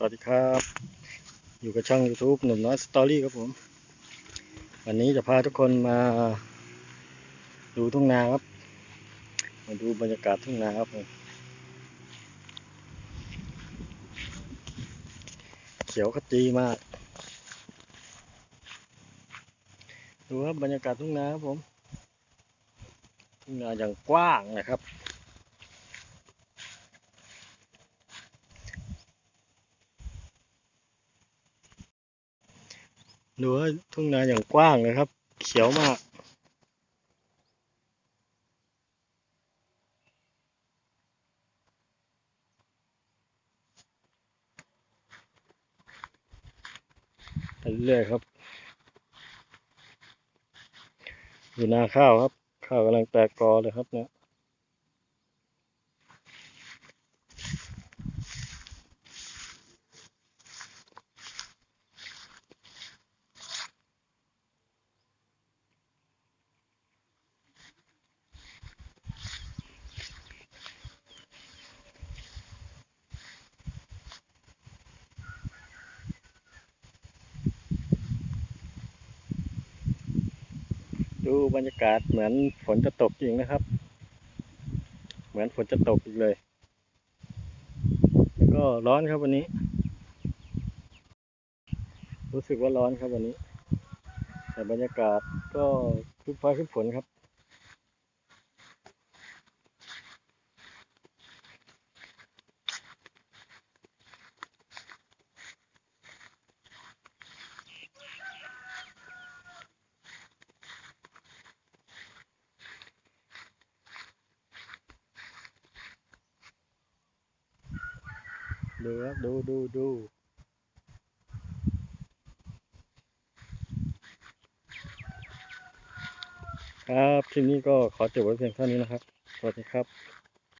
สวัสดีครับ อยู่กับช่อง YouTube หนุ่มน้อยสตอรี่ครับผม วันนี้จะพาทุกคนมาดูทุ่งนาครับ มาดูบรรยากาศทุ่งนาครับผมเขียวขจีมาก ดูครับบรรยากาศทุ่งนาครับผม ทุ่งนาอย่างกว้างนะครับ ดูว่าทุ่งนาอย่างกว้างเลยครับ เขียวมาก ไปเรื่อยครับ อยู่นาข้าวครับ ข้าวกำลังแตกกอเลยครับเนี่ย ดูบรรยากาศเหมือนฝนจะตกจริงนะครับ เหมือนฝนจะตกอีกเลย แล้วก็ร้อนครับวันนี้ รู้สึกว่าร้อนครับวันนี้ แต่บรรยากาศก็ครึ้มฟ้าครึ้มฝนครับ ดูครับดูดูดูครับทีนี้ก็ขอจบไว้เพียงเท่านี้นะครับ สวัสดีครับ